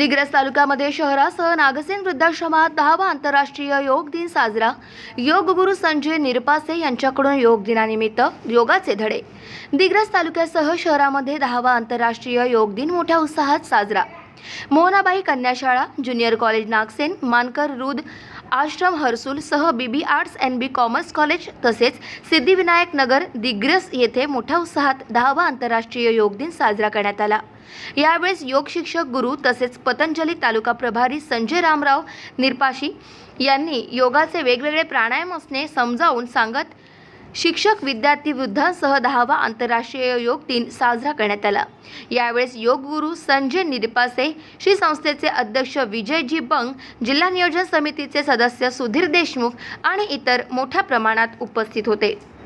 दिग्रस तालुक्यामध्ये शहरासह नागसेन वृद्धाश्रमात दहावा आंतरराष्ट्रीय योग दिन साजरा. योग गुरु संजय निरपासे यांच्याकडून योग दिनानिमित्त योगाचे धडे. दिग्रस तालुक्यासह शहरामध्ये दहावा आंतरराष्ट्रीय योग दिन मोठ्या उत्साहात साजरा. मोहनाबाई कन्याशाळा ज्युनियर कॉलेज नागसेन मानकर रुद आश्रम हर्सूल सह B B arts and B commerce college तसेच सिद्धिविनायक नगर दिग्रस येथे मोठ्या उत्साहात दहावा आंतरराष्ट्रीय योग दिन साजरा करण्यात आला. यावेळेस योग शिक्षक गुरु तसेच पतंजली तालुका प्रभारी संजय रामराव निरपाशी यांनी योगाचे वेगवेगळे प्राणायाम असणे समजावून सांगत शिक्षक विद्यार्थी वृद्धांसह दहावा आंतरराष्ट्रीय योग दिन साजरा करण्यात आला. यावेळेस योग गुरु संजय निरपासे श्री संस्थेचे अध्यक्ष विजयजी बंग जिल्हा नियोजन समितीचे सदस्य सुधीर देशमुख आणि इतर मोठ्या प्रमाणात उपस्थित होते.